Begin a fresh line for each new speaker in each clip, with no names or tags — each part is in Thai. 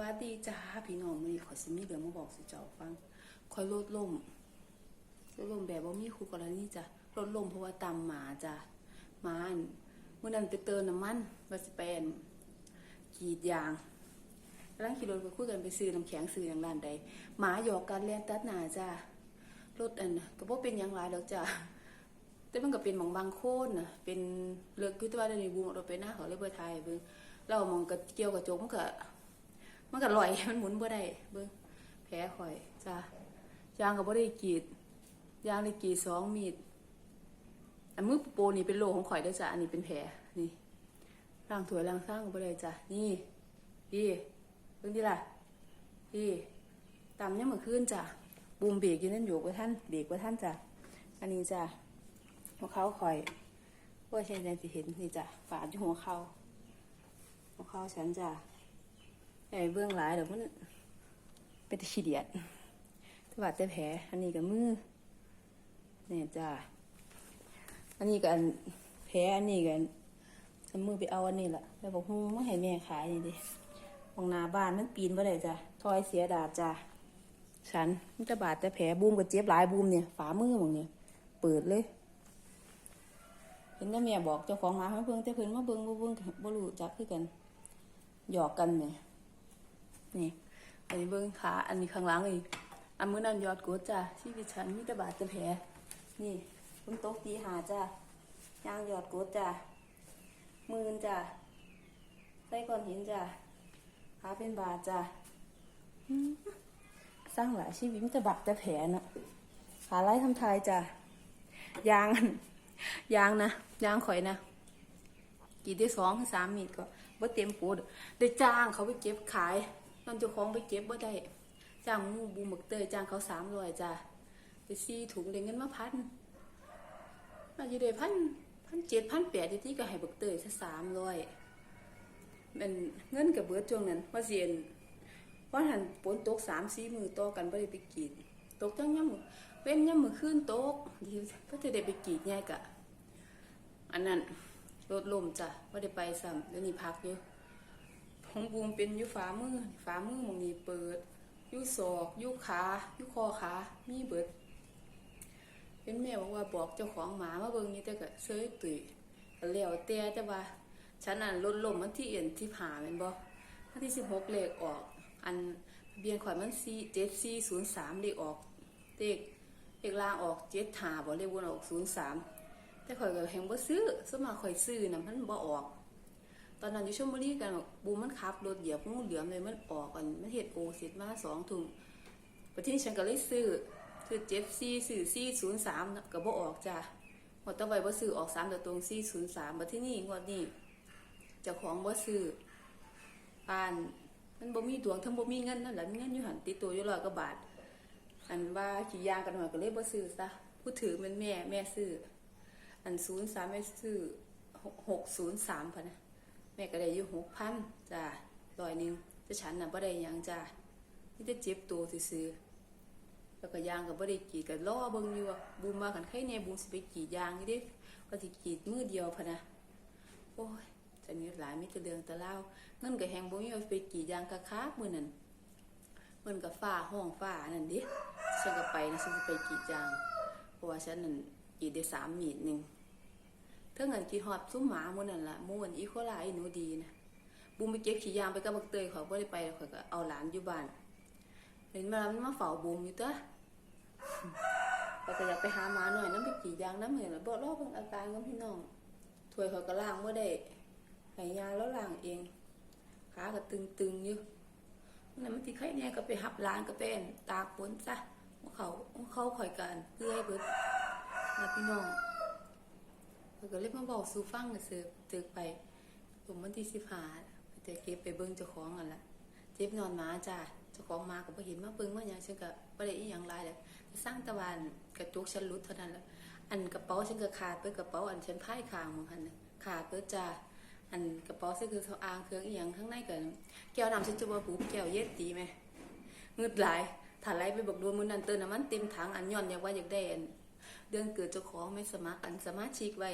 วัสดีจ้าพี่น้องมื้อนี้ขอสิมีเรื่องมาบอกสิเจ้าฟังคอยลดลมลดลมแบบว่ามีคู่กรณีจ้ะลดลมเพราะว่าตำหมาจ้ะหมาอันมื้อนั้นไปเติมน้ำมันว่าสิไปนกีดยางกำลังขี่รถไปคุยกันไปซื้อน้ำแข็งซื้ออย่างร้านใดหมาหยอกกันแล่นตัดหนาจ้ารถอันก็บ่เป็นหยังหลายดอจ้ะแต่มันก็เป็นบางบางโคนน่ะเป็นเลือกคือตัวาเดี๋ยวนี้บูมเอาไปหน้าเขาเลยบ่ทายให้เบิ่งเรามองกระเกี่ยวกับจกมันก็ มันก็ลอยมันหมุนบ่ได้เบิ่งแผลข่อยจ้ายางก็บ่ได้กรีดยางได้กรีดสองมีดอันมือโปนี่เป็นโลของข่อยด้อจ้ะอันนี้เป็นแผลนี่ล้างถวยล้างซ้างก็บ่ได้จ้ะนี่พี่เบิ่งดิล่ะพี่ตำยังเมื่อคืนจ้ะบูมเบรกอยู่นั่นอยู่กับท่านเบรกกับท่านจ้ะอันนี้จ้ะหัวเขาข่อยว่าใช่แดงสิเห็นนี่จ้ะฝาดอยู่หัวเขาหัวเขาฉันจ้ะ ไอ้เบื้องหลายเดี๋ยวมันเป็นตะขี้เดียดแต่ว่าแต่แผลอันนี้กับมือเนี่ยจ้าอันนี้กับแผลอันนี้กันเอามือไปเอาอันนี้แหละแล้วบอกฮูมาให้แม่ขายนี่ดิมองหน้าบ้านมันปีนบ่ได้จ้ะทอยเสียดาจ้ะฉันมันจะบาดแต่แผลบูมกับเจ็บหลายบูมเนี่ยฝ่ามือหมองเนี่ยเปิดเลยเห็นแต่แม่บอกเจ้าของร้านให้เพิ่งแต่เพิ่นมาเบิ่งบ่เบิ่งบ่รู้จักคือกันหยอกกันเนี่ย นี่ อันนี้เบิ้งขา อันนี้ข้างหลังอีกอันมือนั้นยอดกดจ้ะชีวิตฉันมีแต่บาดแต่แผล นี่เพิ่งโต๊ะตีหาจ้ะยางยอดกดจ้ะมือนจ้ะใส่ก้อนหินจ้ะขาเป็นบาดจ้ะสร้างหลายชีวิตมีแต่บาดแต่แผลน่ะขาไล่ทำทายจ้ะยางยางนะยางข่อยนะกี่ได้สองถึงสามมีดก็บ่เต็มปูดได้จ้างเขาไปเก็บขาย นั่นเจ้าของไปเก็บบ่ได้จ้างมูบูหมึกเตยจ้างเขาสามร้อยจ้ะไปซีถุงได้เงินมาพันน่าจะได้พันพันเจ็ดพันแปดที่ก็ให้บักเตยซะสามร้อยเป็นเงินกับเบิดช่วงนั้นว่าเสียนว่าหันฝนตกสามสี่มือต่อกันบ่ได้ไปกรีดตกจังย่ำมื้อเว้นย่ำมือขึ้นตกดีก็จะได้ไปกีดง่ายกะ อันนั้นรถลมจ้ะว่าได้ไปซ้ำแล้วนี่พักอยู่ ของบูมเป็นยุฟ้ามือฟ้ามือมองนี้เปิดยุศอกยุขายุคอขามีเบิด เป็นแม่บอกว่าบอกเจ้าของหมามาเบิ่งนี่แต่ก็เซยตุยก็แล้วแต่แต่ว่าฉันนั่นรถลมมันที่เอ็นที่ผ่าแม่นบ่วันที่สิบหกเลขออก อันเบียนข่อยมันสี่เจ็ดสี่ศูนย์สามเลขออกเลขเลขล่างออกเจ็ดหาบ่เลขวนออกศูนย์สามแต่ข่อยก็แหงบ่ซื้อสวนมาข่อยซื้อน่ะมันบ่ออก ตอนนั้นอยู่ชลบุรีกันบูมันขับรถเหยียบงูเหลือมเลยมันออกกันมันเฮ็ดโอเสร็จมาสองถุงประเทศฉันก็เลยซื้อซื้อเจ็ดสี่ซื้อสี่ศูนย์สามก็บ่ออกจ้ะหมดต่อไปบ่ซื้อออกสามตัวตรงสี่ศูนย์สามบัดที่นี่งวดนี้จ้าของบ่ซื้อปานมันบ่มีดวงทั้งบ่มีเงินนั่นแหละมีเงินอยู่หันติดตัวอยู่ร้อยกว่าบาท อันว่าขี่ยางกันหน่อยก็เลยบ่ซื้อซะผู้ถือมันแม่แม่ซื้ออันศูนย์สามแม่ซื้อหกศูนย์สามพันนะ แม่ก็ได้อยู่หกพันจ้าร้อยหนึ่งแต่ฉันน่ะบ่ได้ยังจ้านี่จะเจ็บตัวซื้อแล้วก็ยางก็บ่ได้กีดก็รอเบิ่งอยู่ว่าบูมมากันไข่แน่บูมสิไปกีดยางนี่เด้ก็สิกีดมือเดียวพะนะโอ้ยจะมีหลายมีแต่เรื่องแต่เล่าวเงินก็แฮงบ่มีไปกีดยางคักมือนั้นมันก็ฟ้าห้องฟ้านั่นดิฉันก็ไปนะฉันสิไปกีดยางเพราะว่าฉันนั่นกีดได้สามมีดหนึ่ง เท่าเงินกี่หอดซุ้มหมามันนั่นละมูอันอีโคลาอีหนูดีนะบูมไปเก็บขี้ยางไปกับบักเตยเขาบ่ได้ไปเขาก็เอาหลานอยู่บ้านเห็นมามันมาเฝ้าบูมอยู่ตัวเราก็อยากไปหาหมาหน่อยน้ำไปกี่ยางน้ำเห็นแล้วบอกรอบเบิ่งอาการของพี่น้องถวยเขาก็ล้างบ่ได้ไหยาแล้วล้างเองขาก็ตึงๆอยู่นั่นมันที่ไข่เนี่ยก็ไปหับร้านก็เป็นตากฝนซะเขาเขาข่อยกันเพื่อให้เบิดนะพี่น้อง เขาก็เลยมาบอกสู่ฟังน่ะซื้อตึกไปผมวันที่สิบห้าจะเก็บไปเบิ้งเจ้าของกันละเจ็บนอนหมาจ้าเจ้าของมาก็บ่เห็นมาเบิ้งมาหยังฉันก็บ่ได้อีหยังหลายเลยสร้างตะวันกระจุกฉันหลุดเท่านั้นละอันกระเป๋าฉันก็ขาดไปกระเป๋าอันฉันพ่ายคางของหันขาดเปิดจ้าอันกระเป๋าฉันคือเขาอ่างเครื่องอีหยังข้างในกันแก้วน้ำฉันจะบ่ปูแก้วเย็ดตีไหมงึดหลายถ้าไหลไปบอกดูมือนันเติมน้ำมันเต็มถังอันย้อนอยากว่าอยากได้อัน ดือนเกิดเจ้าของไม่สมัครอันสมาชิกไว้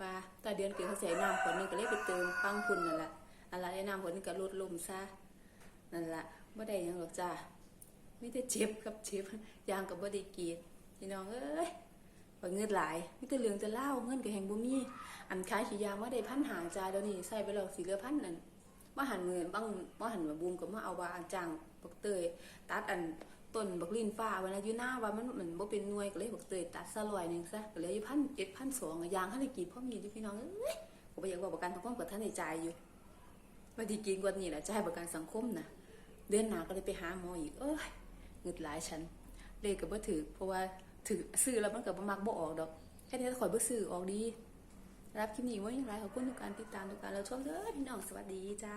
ว่าแต่เดือนเกิดเขาใส่น้ำคนนึงก็เลยไปเติมฟังคุณนั่นแหละอะไรน้ำคนนึงก็ลดลมซะนั่นแหละบ่ได้ยังหรอกจ้าไมีแต่เจ็บกับเจ็บยางกับบ่ได้กรีดพี่น้องเอ้ยบ่เงินหลายมีแต่เรื่องจะเล่าเงินก็แห่งบ่มีอันขายขี้ยางมาได้พันหาจ้าเดี๋ยวนี้ใส่ไปแล้วสิเหลือพันนั่นมาหันมือบางมาหันมาบูมก็มาเอาว่าอันจ้างบักเตยตัดอัน ต้นบักลินฟ้าว้นะอยู่หน้าว่ามันเหมันบ่เป็นหน่วยก็เลยบักเตยตัดซะร้อยหนึงซะก็เหลือยู่พันเจ็ดพันสองยางให้ได้กรีดพอมีอยู่พี่น้องเอ้ยก็บ่อยากบอกประกันสังคมกับท่านในใจอยู่ว่าดีกินกว่านี้แหละจะให้ประกันสังคมนะเดือนหน้าก็เลยไปหาหมออีกเอ้ยเงิดหลายฉันเลยกับบ่ถือเพราะว่าถือซื้อแล้วมันกับบ่มักบ่ออกดอกแค่นี้ถ้าขอยบ่ซื้อออกดีรับคลิปนี้ไว่าอย่างไรขอบคุณทุกการติดตามทุกการเราชมเด้อพี่น้องสวัสดีจ้า